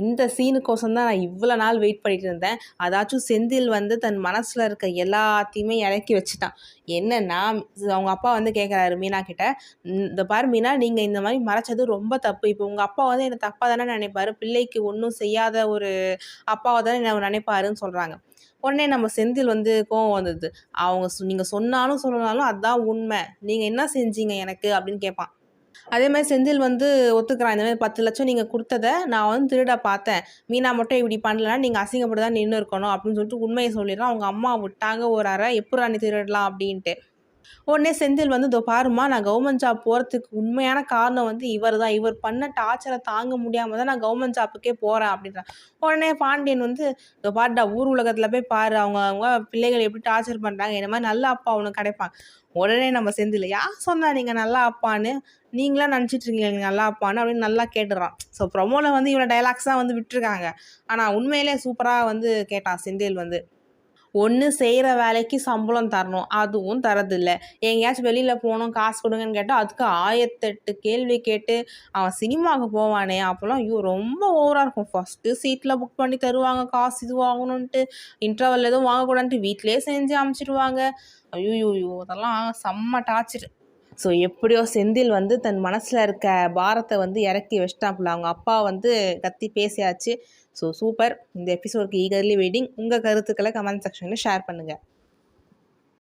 இந்த சீனுக்கோசம் தான் நான் இவ்வளோ நாள் வெயிட் பண்ணிட்டு இருந்தேன். அதாச்சும் செந்தில் வந்து தன் மனசில் இருக்க எல்லாத்தையுமே இறக்கி வச்சுட்டான். என்னன்னா அவங்க அப்பா வந்து கேட்குறாரு மீனா கிட்ட இந்த பாரு மீனா நீங்கள் இந்த மாதிரி மறைச்சது ரொம்ப தப்பு. இப்போ உங்கள் அப்பா வந்து என்னை தப்பாக தானே நினைப்பாரு. பிள்ளைக்கு ஒன்றும் செய்யாத ஒரு அப்பாவை தானே என்ன நினைப்பாருன்னு சொல்கிறாங்க உடனே நம்ம செந்தில் வந்து கோவம் வந்தது. அவங்க நீங்கள் சொன்னாலும் சொல்லனாலும் அதுதான் உண்மை. நீங்கள் என்ன செஞ்சீங்க எனக்கு? அப்படின்னு கேட்பான் அதே மாதிரி செந்தில் வந்து ஒத்துக்கிறான். இந்த மாதிரி பத்து லட்சம் நீங்கள் கொடுத்தத நான் வந்து திருட பார்த்தேன். மீனா மட்டும் இப்படி பண்ணலன்னா நீங்கள் அசிங்கப்பட்டு தான் நின்று இருக்கணும் அப்படின்னு சொல்லிட்டு உண்மையை சொல்லிடுறான். அவங்க அம்மா விட்டாங்க. ஒரு அறை எப்படா நீ திருடலாம் அப்படின்ட்டு. உடனே செந்தில் வந்து இதோ பாருமா நான் கவர்மெண்ட் ஜாப் போகிறதுக்கு உண்மையான காரணம் வந்து இவர் தான் இவர் பண்ண டார்ச்சரை தாங்க முடியாமல் தான் நான் கவர்மெண்ட் ஜாப்புக்கே போகிறேன் அப்படின்றான். உடனே பாண்டியன் வந்து இதோ பாருடா ஊர் உலகத்தில் போய் பாரு. அவங்க அவங்க பிள்ளைகள் எப்படி டார்ச்சர் பண்ணுறாங்க என்ன மாதிரி நல்ல அப்பா அவனுக்கு கிடைப்பான். உடனே நம்ம செந்தில் யார் சொன்னா நீங்கள் நல்லா அப்பான்னு? நீங்களா நினச்சிட்டு இருக்கீங்க நல்லா அப்பான்னு? அப்படின்னு நல்லா கேட்டுறான் ஸோ ப்ரொமோவில் வந்து இவ்வளோ டைலாக்ஸ் தான் வந்து விட்டுருக்காங்க. ஆனால் உண்மையிலே சூப்பராக வந்து கேட்டான் செந்தில் வந்து. ஒன்று செய்கிற வேலைக்கு சம்பளம் தரணும். அதுவும் தரதில்லை. எங்கேயாச்சும் வெளியில் போகணும் காசு கொடுங்கன்னு கேட்டால் அதுக்கு ஆயிரத்தெட்டு கேள்வி கேட்டு அவன் சினிமாவுக்கு போவானே அப்போல்லாம் ஐயோ ரொம்ப ஓவராக இருக்கும். ஃபஸ்ட்டு சீட்டில் புக் பண்ணி தருவாங்க காசு இது வாங்கணுன்ட்டு இன்டர்வல் எதுவும் வாங்கக்கூடாதுன்ட்டு வீட்டிலே செஞ்சு அமுச்சிடுவாங்க. ஐயோ அதெல்லாம் செம்ம டார்ச்சர் ஸோ எப்படியோ செந்தில் வந்து தன் மனசில் இருக்க பாரத்தை வந்து இறக்கி வச்சிட்டாப்புல. அவங்க அப்பா வந்து கத்தி பேசியாச்சு. ஸோ சூப்பர் இந்த எபிசோடுக்கு ஈகர்லி வெயிட்டிங் உங்கள் கருத்துக்களை கமெண்ட் செக்ஷனில் ஷேர் பண்ணுங்கள்